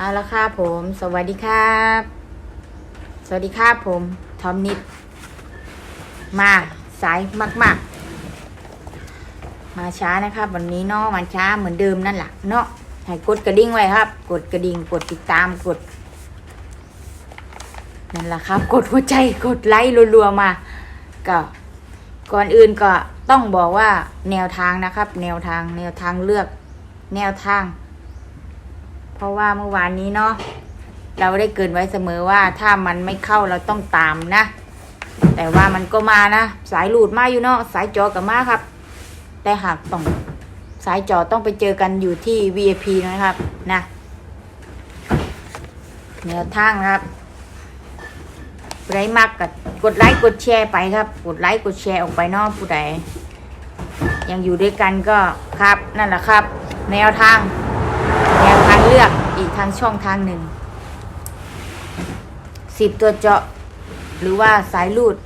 เอาละครับผม สวัสดีครับ สวัสดีครับผม ทอมนิด มาสายมาก ๆ มาช้านะครับ วันนี้เนาะมันช้าเหมือนเดิมนั่นแหละเนาะให้กดกระดิ่งไว้ครับ กดกระดิ่งกดติดตามกด นั่นแหละครับ กดหัวใจกดไลค์รัวๆมา ก็ ก่อนอื่นก็ต้องบอกว่าแนวทางนะครับ แนวทางแนวทางเลือก แนวทาง เพราะว่าเมื่อวานนี้เนาะเราได้เกินไว้เสมอว่าถ้ามันไม่เข้าเราต้องตามนะ แต่ว่ามันก็มานะ สายหลุดมาอยู่เนาะสายจอกับมาครับ แต่หากต้องสายจอต้องไปเจอกันอยู่ที่ VIP นะครับนะแนวทางนะครับผู้ใดมักกดกดไลค์กดแชร์ไปครับ กดไลค์กดแชร์ออกไปเนาะผู้ใดยังอยู่ด้วยกันก็ครับนั่นแหละครับ แนวทาง เลือกอีกทางช่องทางหนึ่งสิบตัวเจาะ หรือว่าสายลูด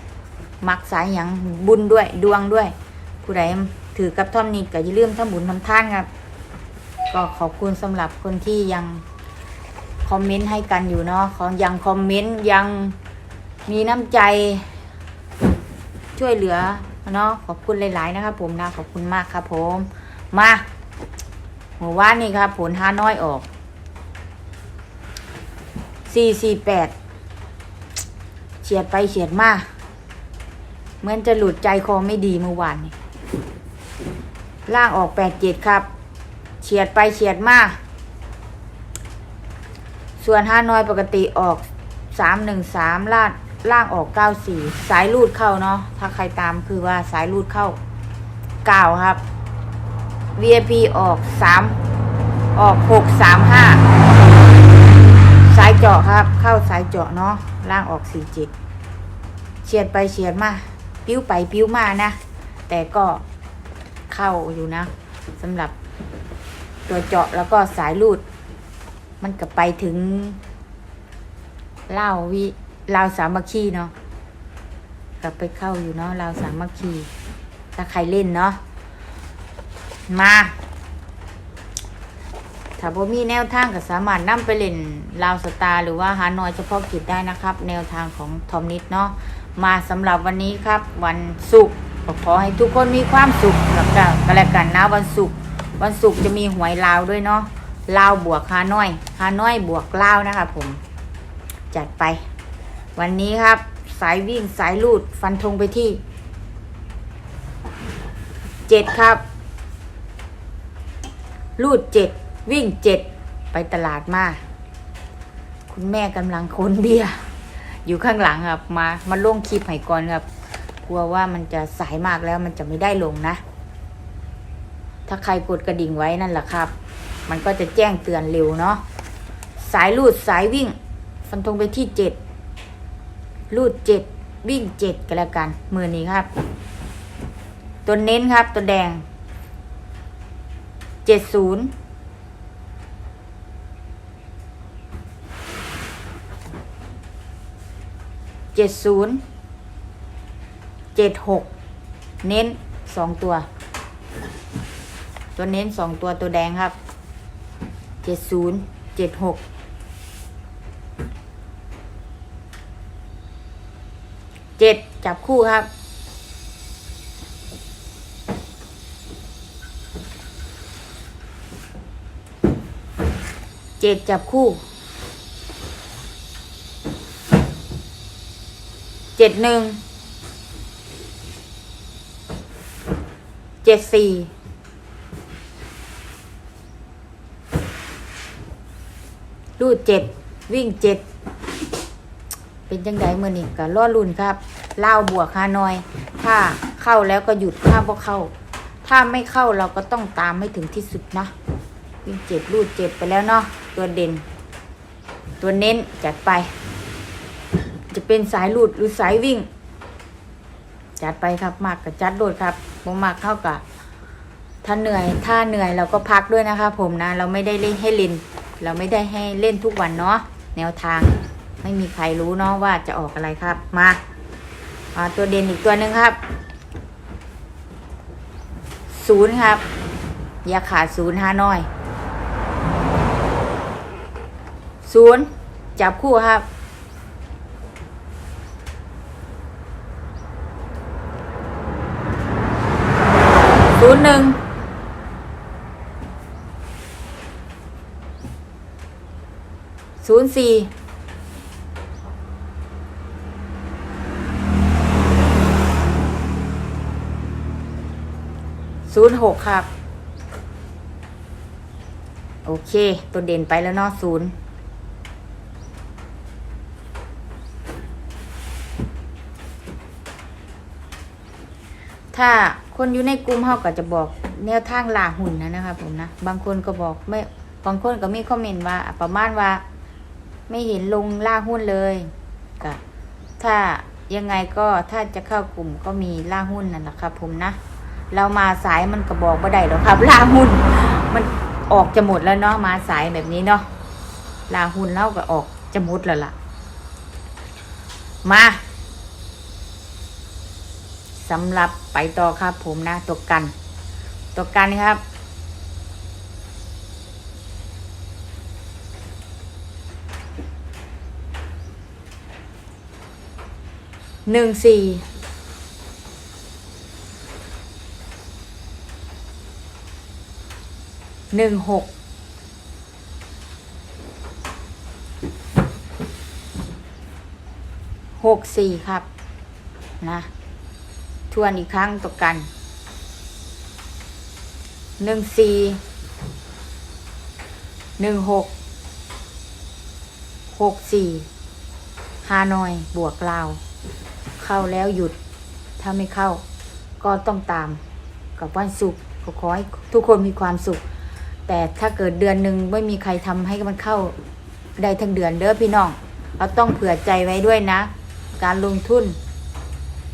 มักสายหยังบุญด้วยดวงด้วย ผู้ใดถือกับท่อมนิดก็อย่าลืมทำบุญทำท่านครับ ก็ขอบคุณสำหรับคนที่ยังคอมเมนต์ให้กันอยู่เนาะของยังคอมเมนต์ยังมีน้ำใจช่วยเหลือเนาะขอบคุณหลาย ๆ นะครับผมนะขอบคุณมากครับผม มา เมื่อวานนี้ครับผลห้าน้อยออกสี่สี่แปดเฉียดไปเฉียดมาเหมือนจะหลุดใจคอไม่ดีเมื่อวานนี้ล่างออกแปดเจ็ดครับ เฉียดไปเฉียดมาส่วนห้าน้อยปกติออกสามหนึ่งสามล่างล่างออกเก้าสี่สายรูดเข้าเนาะถ้าใครตามคือว่าสายรูดเข้าเก้าครับ VIP ออกสามออกหกสามห้าสายเจาะครับ เข้าสายเจาะเนาะล่างออกสี่เจ็ดเฉียดไปเฉียดมา ปิ้วไปปิ้วมานะ แต่ก็เข้าอยู่นะสำหรับตัวเจาะแล้วก็สายรูด มันก็ไปถึงเล่าวิลาวสามัคคีเนาะกลับไปเข้าอยู่เนาะลาวสามัคคี ถ้าใครเล่นเนาะ มาถ้าบ่มีแนวทางก็สามารถนำไปเล่นลาวสตาร์หรือว่าหาน้อยเฉพาะกิจได้นะครับ แนวทางของทอมนิดเนาะมาสำหรับวันนี้ครับ วันศุกร์ขอให้ทุกคนมีความสุขแล้วก็กันแล้วกันนะวันศุกร์วันศุกร์จะมีหวยลาวด้วยเนาะลาวบวกฮานอยฮานอยบวกลาวนะครับผม จัดไป วันนี้ครับ สายวิ่งสายลูดฟันธงไปที่เจ็ดครับ ลูดเจ็ดวิ่งเจ็ดไปตลาดมา คุณแม่กำลังค้นเบียร์อยู่ข้างหลังครับ มามาลงคลิปให้ก่อนครับ กลัวว่ามันจะสายมากแล้วมันจะไม่ได้ลงนะ ถ้าใครกดกระดิ่งไว้นั่นแหละครับ มันก็จะแจ้งเตือนเร็วเนาะสายลูดสายวิ่ง ฟันธงไปที่เจ็ดลูดเจ็ดวิ่งเจ็ดกันแล้วกันมือนี้ครับ ตัวเน้นครับตัวแดง เจ็ดศูนย์เจ็ดศูนย์เจ็ดหกเน้นสองตัว ตัวเน้นสองตัวตัวแดงครับเจ็ดศูนย์เจ็ดหกเจ็ดจับคู่ครับ เจ็ดจับคู่ เจ็ดหนึ่ง เจ็ดสี่ รูดเจ็ด วิ่งเจ็ด เป็นจังไดเมื่อนี้ก็รอรุ่นครับเล่าบวกฮานอย ถ้าเข้าแล้วก็หยุด ถ้าบ่เข้า ถ้าไม่เข้าเราก็ต้องตามให้ถึงที่สุดนะ วิ่งเจ็ดรูดเจ็ดไปแล้วเนาะตัวเด่น ตัวเน้นจัดไป จะเป็นสายรูดหรือสายวิ่ง จัดไปครับมากกับจัดโดดครับบ่มากเท่ากับถ้าเหนื่อยถ้าเหนื่อยเราก็พักด้วยนะคะ ผมนะ เราไม่ได้เล่นให้เล่นเราไม่ได้ให้เล่นทุกวันเนาะแนวทางไม่มีใครรู้เนาะว่าจะออกอะไรครับ มามาตัวเด่นอีกตัวหนึ่งครับศูนย์ครับ อย่าขาดศูนย์ห้าน้อย ศูนย์จับคู่ครับ ศูนย์หนึ่ง ศูนย์สี่ ศูนย์หกครับ โอเค ตัวเด่นไปแล้วเนาะศูนย์ ถ้าคนอยู่ในกลุ่มเขาก็จะบอกแนวทางลาหุ่นนะนะคะผมนะ บางคนก็บอกไม่ บางคนก็มีคอมเมนต์ว่า ประมาณว่า ไม่เห็นลงล่าหุ้นเลยก็ถ้ายังไงก็ถ้าจะเข้ากลุ่มก็มีล่าหุ้นนั่นแหละครับผมนะ เรามาสายมันก็บอกบ่ได้หรอกครับล่าหุ้น มันออกจะหมดแล้วเนาะมาสายแบบนี้เนาะล่าหุ้นเล่าก็ออกจะหมดแล้วล่ะ มา สำหรับไปต่อครับผมนะตัวกัน ตัวกันครับ หนึ่งสี่หนึ่งหกหกสี่ครับ นะ ทวนอีกครั้งตกกันหนึ่งสี่หนึ่งหกหกสี่ฮานอยบวกลาว เข้าแล้วหยุด ถ้าไม่เข้า ก็ต้องตามกับวันศุกร์ก็ขอให้ทุกคนมีความสุข แต่ถ้าเกิดเดือนหนึ่งไม่มีใครทำให้มันเข้าได้ทั้งเดือนเด้อพี่น้อง เราต้องเผื่อใจไว้ด้วยนะ การลงทุน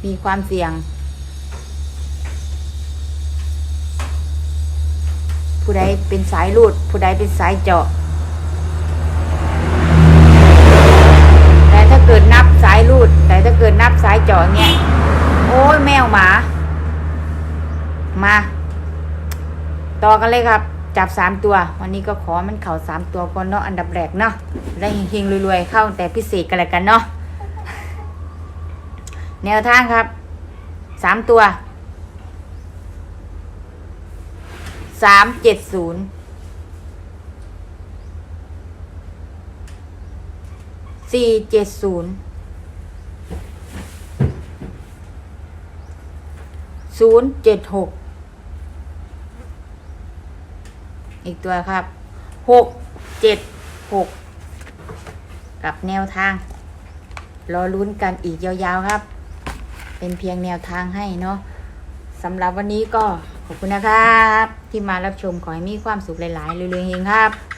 มีความเสี่ยง ผู้ใดเป็นสายรูด ผู้ใดเป็นสายเจาะ แต่ถ้าเกิดนับสายรูด แต่ถ้าเกิดนับสายเจาะเงี้ยโอ้ยแมวหมา มา ต่อกันเลยครับ จับสามตัว วันนี้ก็ขอมันเข่าสามตัวก่อนเนาะอันดับแรกเนาะได้เฮงๆรวยๆ เข้าแต่พิเศษกันแล้วกันเนาะแนวทางครับสามตัว สามเจ็ดศูนย์สี่เจ็ดศูนย์ศูนย์เจ็ดหกอีกตัวครับหกเจ็ดหกกับแนวทาง รอลุ้นกันอีกยาวๆครับ เป็นเพียงแนวทางให้เนาะสำหรับวันนี้ก็ขอบคุณนะครับ ที่มารับชมขอให้มีความสุขหลายๆเรื่อยๆเฮงครับ